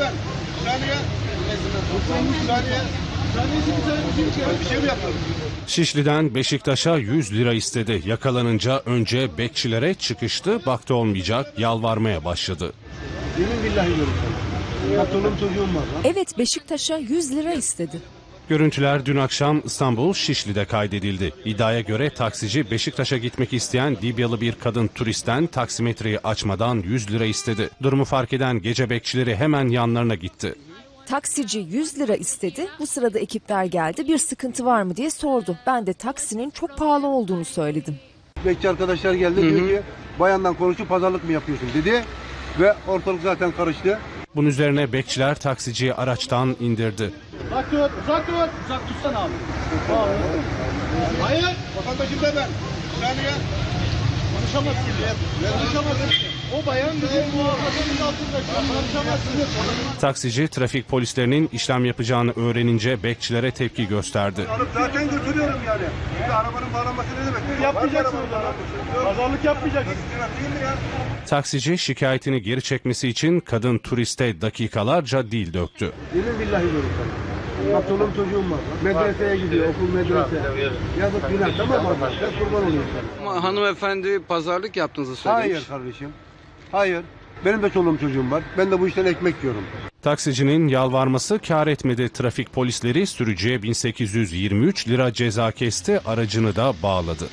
ben. Bir saniye. Bir saniye. Bir şey mi yaptın? Şişli'den Beşiktaş'a 100 lira istedi. Yakalanınca önce bekçilere çıkıştı, baktı olmayacak, yalvarmaya başladı. Yemin billahi diyorum sana. Ya çoluğum çocuğum var lan. Evet Beşiktaş'a 100 lira istedi. Görüntüler dün akşam İstanbul Şişli'de kaydedildi. İddiaya göre taksici Beşiktaş'a gitmek isteyen Libyalı bir kadın turistten taksimetreyi açmadan 100 lira istedi. Durumu fark eden gece bekçileri hemen yanlarına gitti. Taksici 100 lira istedi. Bu sırada ekipler geldi. Bir sıkıntı var mı diye sordu. Ben de taksinin çok pahalı olduğunu söyledim. Bekçi arkadaşlar geldi diyor ki bayandan konuşup pazarlık mı yapıyorsun dedi. Ve ortalık zaten karıştı. Bunun üzerine bekçiler taksiciyi araçtan indirdi. Uzak dur, uzak dur. Uzak tutsana abi. Hayır. Vatandaşım da ben. Saniye. Konuşamazsın. Konuşamazsın. O bayan bizim muhafazamız altında şu an konuşamazsın. Taksici trafik polislerinin işlem yapacağını öğrenince bekçilere tepki gösterdi. Alıp zaten götürüyorum yani. Şimdi arabanın bağlanması ne demek? Yapmayacaksın o zaman. Pazarlık yapmayacaksın. Değil mi ya? Taksici şikayetini geri çekmesi için kadın turiste dakikalarca dil döktü. Yemin billahi diyorum sana. Bak çoluğum çocuğum var. Medreseye gidiyor, okul medrese. Yazık günah tamam mı? Ben kurban olayım sana. Ama hanımefendi pazarlık yaptığınızı söylemiş. Hayır kardeşim. Hayır. Benim de çoluğum çocuğum var. Ben de bu işten ekmek yiyorum. Taksicinin yalvarması kar etmedi. Trafik polisleri sürücüye 1823 lira ceza kesti, aracını da bağladı.